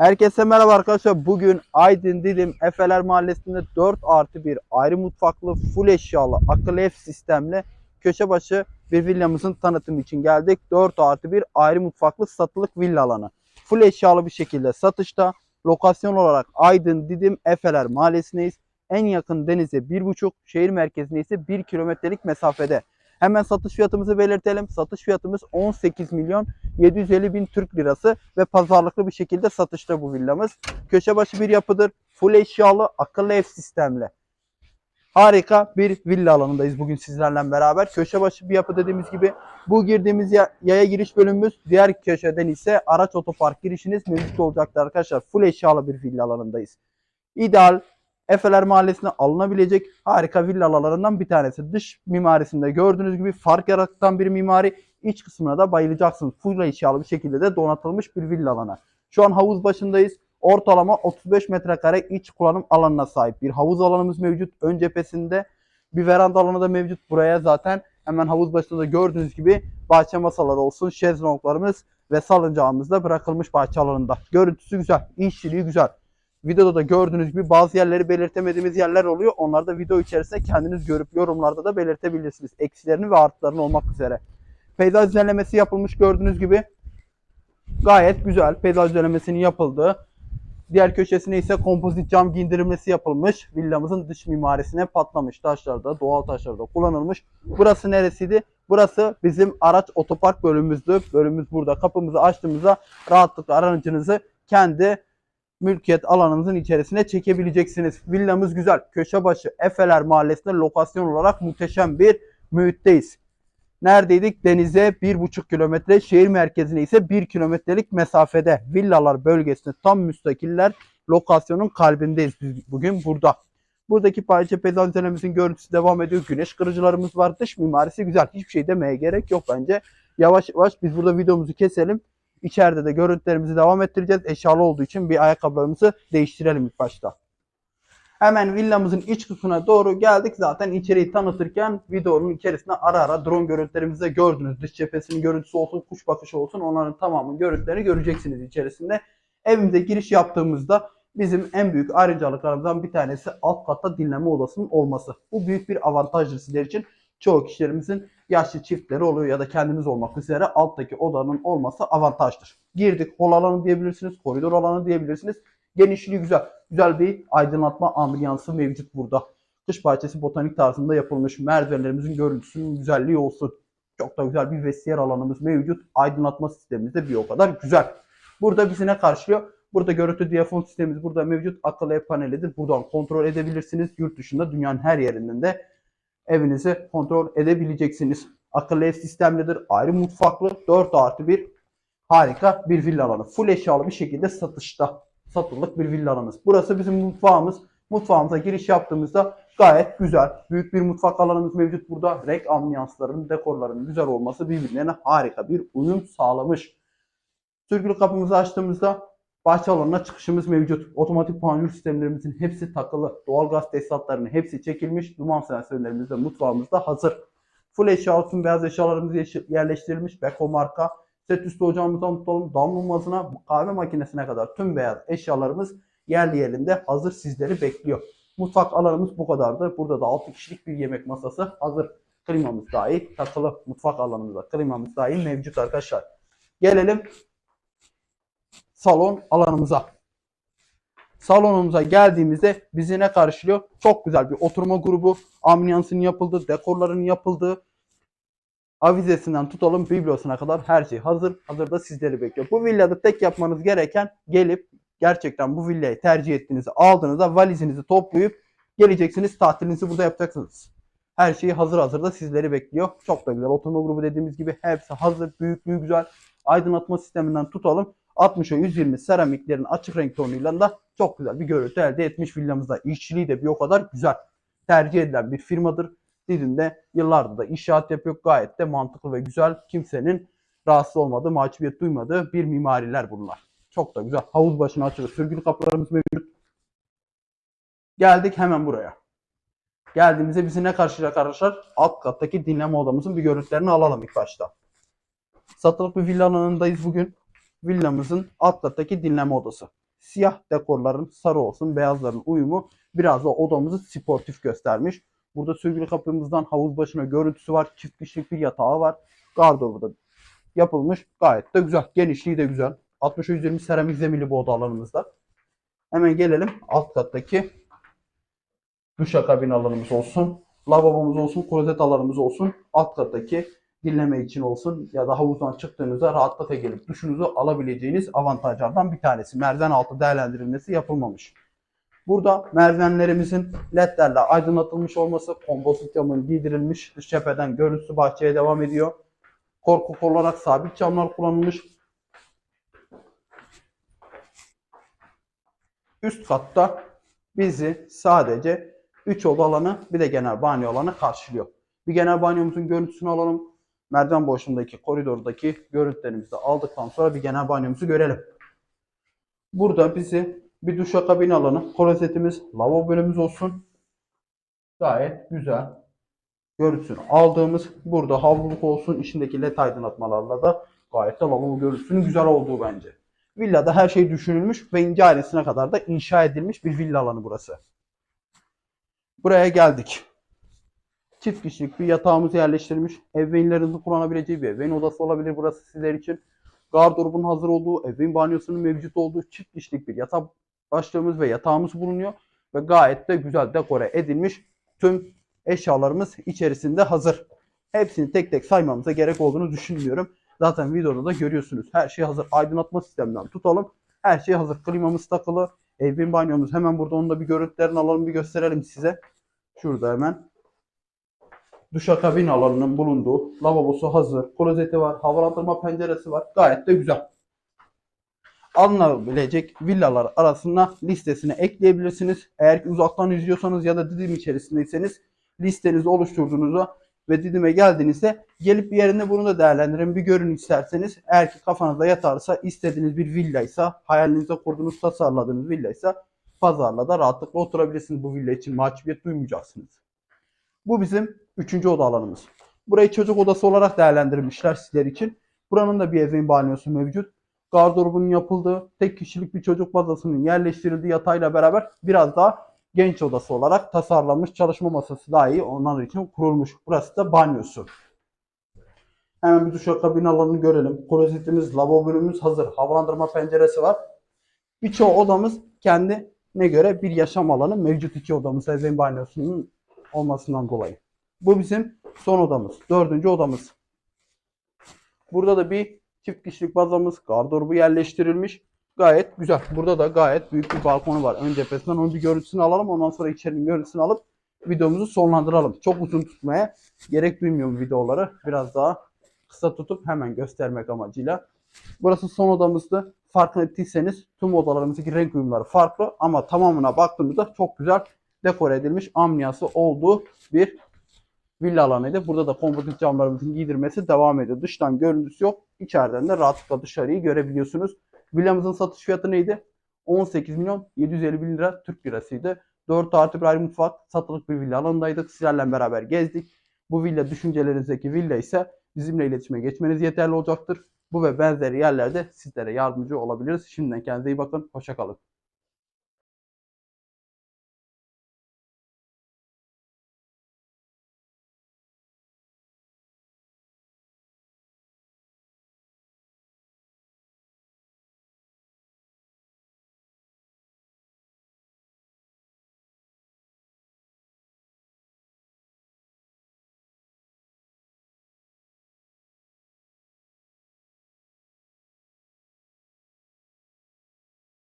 Herkese merhaba arkadaşlar. Bugün Aydın Didim Efeler Mahallesi'nde 4 artı 1 ayrı mutfaklı full eşyalı akıllı ev sistemli köşe başı bir villamızın tanıtımı için geldik. 4 artı 1 ayrı mutfaklı satılık villa alanı. Full eşyalı bir şekilde satışta. Lokasyon olarak Aydın Didim Efeler Mahallesi'ndeyiz. En yakın denize 1,5, şehir merkezine ise 1 kilometrelik mesafede. Hemen satış fiyatımızı belirtelim. Satış fiyatımız 18 milyon 750 bin Türk lirası ve pazarlıklı bir şekilde satışta bu villamız. Köşe başı bir yapıdır. Full eşyalı akıllı ev sistemli. Harika bir villa alanındayız bugün sizlerle beraber. Köşe başı bir yapı dediğimiz gibi bu girdiğimiz ya- yaya giriş bölümümüz diğer köşeden ise araç otopark girişiniz mevcut olacaktır arkadaşlar. Full eşyalı bir villa alanındayız. İdeal Efeler Mahallesi'ne alınabilecek harika villalarından bir tanesi. Dış mimarisinde gördüğünüz gibi fark yaratan bir mimari. İç kısmına da bayılacaksınız. Full eşyalı bir şekilde de donatılmış bir villa alanı. Şu an havuz başındayız. Ortalama 35 metrekare iç kullanım alanına sahip bir havuz alanımız mevcut. Ön cephesinde bir veranda alanı da mevcut. Buraya zaten hemen havuz başında da gördüğünüz gibi bahçe masaları olsun, şezlonglarımız ve salıncağımız da bırakılmış bahçe alanında. Görüntüsü güzel, işçiliği güzel. Videoda da gördüğünüz gibi bazı yerleri belirtemediğimiz yerler oluyor. Onları da video içerisinde kendiniz görüp yorumlarda da belirtebilirsiniz. Eksilerini ve artılarını olmak üzere. Peyzaj düzenlemesi yapılmış gördüğünüz gibi. Gayet güzel. Peyzaj düzenlemesinin yapıldığı. Diğer köşesine ise kompozit cam giydirilmesi yapılmış. Villamızın dış mimarisine patlamış taşlarda, doğal taşlarda kullanılmış. Burası neresiydi? Burası bizim araç otopark bölümümüzdü. Bölümümüz burada. Kapımızı açtığımızda rahatlıkla aracınızı kendi mülkiyet alanınızın içerisine çekebileceksiniz. Villamız güzel. Köşe başı Efeler Mahallesi'nde lokasyon olarak muhteşem bir mühitteyiz. Neredeydik? Denize 1,5 kilometre, şehir merkezine ise 1 kilometrelik mesafede. Villalar bölgesinde tam müstakiller lokasyonun kalbindeyiz biz bugün burada. Buradaki parça peyzajlarımızın görüntüsü devam ediyor. Güneş kırıcılarımız var. Dış mimarisi güzel. Hiçbir şey demeye gerek yok bence. Yavaş yavaş biz burada videomuzu keselim. İçeride de görüntülerimizi devam ettireceğiz. Eşyalı olduğu için bir ayakkabılarımızı değiştirelim ilk başta. Hemen villamızın iç kısmına doğru geldik. Zaten içeriği tanıtırken videonun içerisinde ara ara drone görüntülerimizi de gördünüz. Dış cephesinin görüntüsü olsun, kuş bakışı olsun onların tamamının görüntülerini göreceksiniz içerisinde. Evimize giriş yaptığımızda bizim en büyük ayrıcalıklarımızdan bir tanesi alt katta dinleme odasının olması. Bu büyük bir avantajdır sizler için. Çoğu kişilerimizin yaşlı çiftleri oluyor ya da kendiniz olmak üzere alttaki odanın olması avantajdır. Girdik hol alanı diyebilirsiniz, koridor alanı diyebilirsiniz. Genişliği güzel. Güzel bir aydınlatma ambiyansı mevcut burada. Kış bahçesi botanik tarzında yapılmış. Merdivenlerimizin görüntüsünün güzelliği olsun. Çok da güzel bir vestiyer alanımız mevcut. Aydınlatma sistemimiz de bir o kadar güzel. Burada bizi ne karşılıyor? Burada görüntü diyafon sistemimiz burada mevcut. Akıllı ev panelidir. Buradan kontrol edebilirsiniz. Yurt dışında dünyanın her yerinden de evinizi kontrol edebileceksiniz. Akıllı ev sistemlidir. Ayrı mutfaklı. 4 artı 1 harika bir villa alanı. Full eşyalı bir şekilde satışta. Satılık bir villa alanımız. Burası bizim mutfağımız. Mutfağımıza giriş yaptığımızda gayet güzel. Büyük bir mutfak alanımız mevcut burada. Renk ambiyanslarının, dekorlarının güzel olması birbirlerine harika bir uyum sağlamış. Sürgülü kapımızı açtığımızda bahçe alanına çıkışımız mevcut. Otomatik panjur sistemlerimizin hepsi takılı. Doğalgaz tesisatlarının hepsi çekilmiş. Duman sensörlerimiz de mutfağımızda hazır. Full eşya olsun beyaz eşyalarımız yerleştirilmiş. Beko marka. Set üstü ocağımızdan tutalım. Damlulmasına kahve makinesine kadar tüm beyaz eşyalarımız yerli yerinde hazır sizleri bekliyor. Mutfak alanımız bu kadardı. Burada da 6 kişilik bir yemek masası hazır. Klimamız dahi takılı. Mutfak alanımızda klimamız dahi mevcut arkadaşlar. Gelelim salon alanımıza. Salonumuza geldiğimizde bizi ne karşılıyor? Çok güzel bir oturma grubu, ambiyansın yapıldığı, dekorların yapıldığı, avizesinden tutalım biblosuna kadar her şey hazır. Hazırda sizleri bekliyor. Bu villada tek yapmanız gereken gelip gerçekten bu villayı tercih ettiğinizi aldığınızda valizinizi toplayıp geleceksiniz tatilinizi burada yapacaksınız. Her şey hazır hazırda sizleri bekliyor. Çok da güzel. Oturma grubu dediğimiz gibi hepsi hazır. Büyüklüğü güzel. Aydınlatma sisteminden tutalım. 60'a 120 seramiklerin açık renk tonuyla da çok güzel bir görüntü elde etmiş villamızda. İşçiliği de bir o kadar güzel. Tercih edilen bir firmadır. Didim'de yıllardır da inşaat yapıyor. Gayet de mantıklı ve güzel. Kimsenin rahatsız olmadığı, mahcubiyet duymadığı bir mimariler bunlar. Çok da güzel. Havuz başına açılır. Sürgülü kapılarımız mevcut. Geldik hemen buraya. Geldiğimizde bizi ne karşılayacak arkadaşlar? Alt kattaki dinleme odamızın bir görüntülerini alalım ilk başta. Satılık bir villa alanındayız bugün. Villamızın alt kattaki dinleme odası. siyah dekorların sarı olsun beyazların uyumu biraz da odamızı sportif göstermiş. Burada sürgülü kapımızdan havuz başına görüntüsü var. Çift kişilik bir yatağı var. Gardırobu da yapılmış. Gayet de güzel. Genişliği de güzel. 60'a 120 seramik zeminli bu oda alanımızda. Hemen gelelim alt kattaki duşakabin alanımız olsun. Lavabomuz olsun, klozet alanımız olsun. Alt kattaki dinleme için olsun ya da havuzdan çıktığınızda rahatlıkla gelip duşunuzu alabileceğiniz avantajlardan bir tanesi. Merdiven altı değerlendirilmesi yapılmamış. Burada merdivenlerimizin ledlerle aydınlatılmış olması, kompozit camın giydirilmiş, dış cepheden görüntüsü bahçeye devam ediyor. Korku olarak sabit camlar kullanılmış. Üst katta bizi sadece 3 oda alanı bir de genel banyo alanı karşılıyor. Bir genel banyomuzun görüntüsünü alalım. Merdiven boşluğundaki koridordaki görüntülerimizi aldıktan sonra bir genel banyomuzu görelim. Burada bizi bir duşakabin alanı, klozetimiz, lavabo bölümümüz olsun. Gayet güzel. Görüntüsünü aldığımız burada havluluk olsun. içindeki led aydınlatmalarla da gayet de lavabo görüntüsünün güzel olduğu bence. Villada her şey düşünülmüş ve ince ailesine kadar da inşa edilmiş bir villa alanı burası. Buraya geldik. Çift kişilik bir yatağımız yerleştirilmiş. Ebeveynlerinizin kullanabileceği bir ebeveyn odası olabilir burası sizler için. Gardırobun hazır olduğu, ebeveyn banyosunun mevcut olduğu çift kişilik bir yatak başlığımız ve yatağımız bulunuyor. Ve gayet de güzel dekore edilmiş. Tüm eşyalarımız içerisinde hazır. Hepsini tek tek saymamıza gerek olduğunu düşünmüyorum. Zaten videoda da görüyorsunuz. Her şey hazır. Aydınlatma sisteminden tutalım. Her şey hazır. Klimamız takılı. Ebeveyn banyomuz hemen burada. Onu da bir görüntülerini alalım bir gösterelim size. Şurada hemen. Duşakabin alanının bulunduğu lavabosu hazır. Klozeti var. Havalandırma penceresi var. Gayet de güzel. Alınabilecek villalar arasına listesine ekleyebilirsiniz. Eğer ki uzaktan izliyorsanız ya da Didim içerisindeyseniz listenizi oluşturduğunuzda ve Didim'e geldiğinizde gelip bir yerinde bunu da değerlendirin. Bir görün isterseniz. Eğer ki kafanızda yatarsa istediğiniz bir villaysa, hayalinize kurduğunuz, tasarladığınız villaysa pazarla da rahatlıkla oturabilirsiniz. Bu villa için mahcubiyet duymayacaksınız. Bu bizim üçüncü oda alanımız. Burayı çocuk odası olarak değerlendirmişler sizler için. Buranın da bir ebeveyn banyosu mevcut. Gardırobunun yapıldığı, tek kişilik bir çocuk bazasının yerleştirildiği yatağıyla beraber biraz daha genç odası olarak tasarlanmış çalışma masası dahi onlar için kurulmuş. Burası da banyosu. Hemen bir duşakabin alanını görelim. Klozetimiz, lavabo bölümümüz hazır. Havalandırma penceresi var. Birçoğu odamız kendine göre bir yaşam alanı mevcut iki odamız ebeveyn banyosunun olmasından dolayı. Bu bizim son odamız. Dördüncü odamız. Burada da bir çift kişilik bazamız, gardırobu yerleştirilmiş. Gayet güzel. Burada da gayet büyük bir balkonu var. Ön cephesinden onun bir görüntüsünü alalım. Ondan sonra içerinin görüntüsünü alıp videomuzu sonlandıralım. Çok uzun tutmaya gerek duymuyorum videoları. Biraz daha kısa tutup hemen göstermek amacıyla. Burası son odamızdı. Fark ettiyseniz tüm odalarımızdaki renk uyumları farklı ama tamamına baktığımızda çok güzel dekore edilmiş amniyası olduğu bir villa alanıydı. Burada da kompozit camlarımızın giydirmesi devam ediyor. Dıştan görüntüsü yok. İçeriden de rahatlıkla dışarıyı görebiliyorsunuz. Villamızın satış fiyatı neydi? 18 milyon 750 bin lira Türk lirasıydı. 4 artı bir ayrı mutfak satılık bir villa alanındaydık. Sizlerle beraber gezdik. Bu villa düşüncelerinizdeki villa ise bizimle iletişime geçmeniz yeterli olacaktır. Bu ve benzeri yerlerde sizlere yardımcı olabiliriz. Şimdiden kendinize iyi bakın. Hoşçakalın.